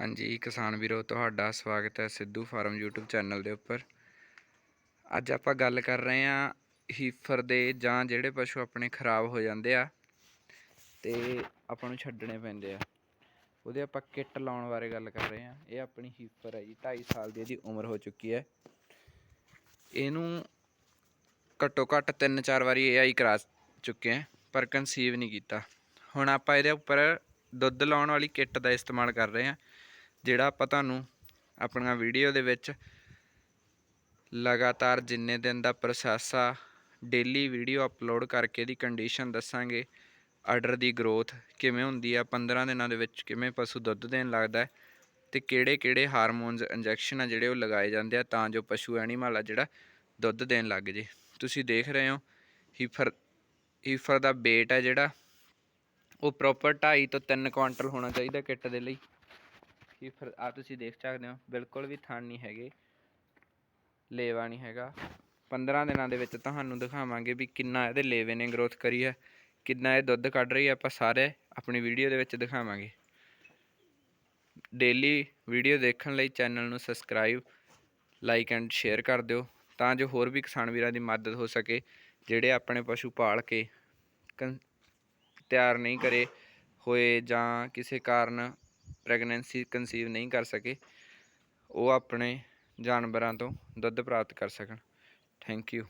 ਹਾਂਜੀ, ਕਿਸਾਨ ਵੀਰੋ, ਤੁਹਾਡਾ ਸਵਾਗਤ ਹੈ ਸਿੱਧੂ ਫਾਰਮ YouTube ਚੈਨਲ ਦੇ ਉੱਪਰ। ਅੱਜ ਆਪਾਂ ਗੱਲ ਕਰ ਰਹੇ ਹਾਂ ਹੀਫਰ ਦੇ ਜਾਂ ਜਿਹੜੇ ਪਸ਼ੂ ਆਪਣੇ ਖਰਾਬ ਹੋ ਜਾਂਦੇ ਆ ਤੇ ਆਪਾਂ ਨੂੰ ਛੱਡਣੇ ਪੈਂਦੇ ਆ। ਉਹਦੇ ਆਪਾਂ ਕਿੱਟ ਲਾਉਣ ਬਾਰੇ ਗੱਲ ਕਰ ਰਹੇ ਹਾਂ। ਇਹ ਆਪਣੀ ਹੀਫਰ ਹੈ ਜੀ 2.5 ਸਾਲ ਦੀ ਇਹਦੀ ਉਮਰ ਹੋ ਚੁੱਕੀ ਹੈ। ਇਹਨੂੰ ਘੱਟੋ ਘੱਟ 3-4 ਵਾਰੀ ਏਆਈ ਕਰਾ ਚੁੱਕੇ ਆ ਪਰ ਕਨਸੀਵ ਨਹੀਂ ਕੀਤਾ। ਹੁਣ ਆਪਾਂ ਇਹਦੇ ਉੱਪਰ ਦੁੱਧ ਲਾਉਣ ਵਾਲੀ ਕਿੱਟ ਦਾ ਇਸਤੇਮਾਲ ਕਰ ਰਹੇ ਹਾਂ। ਜਿਹੜਾ ਆਪਾਂ ਤੁਹਾਨੂੰ ਆਪਣੀਆਂ ਵੀਡੀਓ ਦੇ ਵਿੱਚ ਲਗਾਤਾਰ ਜਿੰਨੇ ਦਿਨ ਦਾ ਪ੍ਰੋਸੈਸ ਆ ਡੇਲੀ ਵੀਡੀਓ ਅਪਲੋਡ ਕਰਕੇ ਦੀ ਕੰਡੀਸ਼ਨ ਦੱਸਾਂਗੇ ਆਰਡਰ ਦੀ ਗਰੋਥ ਕਿਵੇਂ ਹੁੰਦੀ ਆ 15 ਦਿਨਾਂ ਦੇ ਵਿੱਚ ਕਿਵੇਂ ਪਸ਼ੂ ਦੁੱਧ ਦੇਣ ਲੱਗਦਾ ਹੈ ਤੇ ਕਿਹੜੇ ਕਿਹੜੇ ਹਾਰਮੋਨਸ ਇੰਜੈਕਸ਼ਨ ਆ ਜਿਹੜੇ ਉਹ ਲਗਾਏ ਜਾਂਦੇ ਆ ਤਾਂ ਜੋ ਪਸ਼ੂ ਐਨੀਮਲ ਆ ਜਿਹੜਾ ਦੁੱਧ ਦੇਣ ਲੱਗ ਜੇ। ਤੁਸੀਂ ਦੇਖ ਰਹੇ ਹੋ ਹੀਫਰ ਹੀਫਰ ਦਾ weight ਹੈ ਜਿਹੜਾ, ਉਹ ਪ੍ਰੋਪਰ 2.5 ਤੋਂ 3 ਕੁਆਂਟਲ ਹੋਣਾ ਚਾਹੀਦਾ ਕਿੱਟ ਦੇ ਲਈ। ਹੀਫਰ ਆ ਤੁਸੀਂ ਦੇਖ ਸਕਦੇ ਹੋ, ਬਿਲਕੁਲ ਵੀ ਥਣ ਨਹੀਂ ਹੈਗੇ, ਲੇਵਾ ਨਹੀਂ ਹੈਗਾ। 15 ਦਿਨਾਂ ਦੇ ਵਿੱਚ ਤੁਹਾਨੂੰ ਦਿਖਾਵਾਂਗੇ ਵੀ ਕਿੰਨਾ ਇਹਦੇ ਲੇਵੇ ਨੇ ਗਰੋਥ ਕਰੀ ਹੈ, ਕਿੰਨਾ ਇਹ ਦੁੱਧ ਕੱਢ ਰਹੀ ਹੈ, ਆਪਾਂ ਸਾਰੇ ਆਪਣੀ ਵੀਡੀਓ ਦੇ ਵਿੱਚ ਦਿਖਾਵਾਂਗੇ। ਡੇਲੀ ਵੀਡੀਓ ਦੇਖਣ ਲਈ ਚੈਨਲ ਨੂੰ ਸਬਸਕ੍ਰਾਈਬ ਲਾਈਕ ਐਂਡ ਸ਼ੇਅਰ ਕਰ ਦਿਓ, ਤਾਂ ਜੋ ਹੋਰ ਵੀ ਕਿਸਾਨ ਵੀਰਾਂ ਦੀ ਮਦਦ ਹੋ ਸਕੇ, ਜਿਹੜੇ ਆਪਣੇ ਪਸ਼ੂ ਪਾਲ ਕੇ ਕਨ- ਤਿਆਰ ਨਹੀਂ ਕਰੇ ਹੋਏ ਜਾਂ ਕਿਸੇ ਕਾਰਨ ਪ੍ਰੈਗਨੈਂਸੀ ਕਨਸੀਵ ਨਹੀਂ ਕਰ ਸਕੇ, ਉਹ ਆਪਣੇ ਜਾਨਵਰਾਂ ਤੋਂ ਦੁੱਧ ਪ੍ਰਾਪਤ ਕਰ ਸਕਣ। Thank you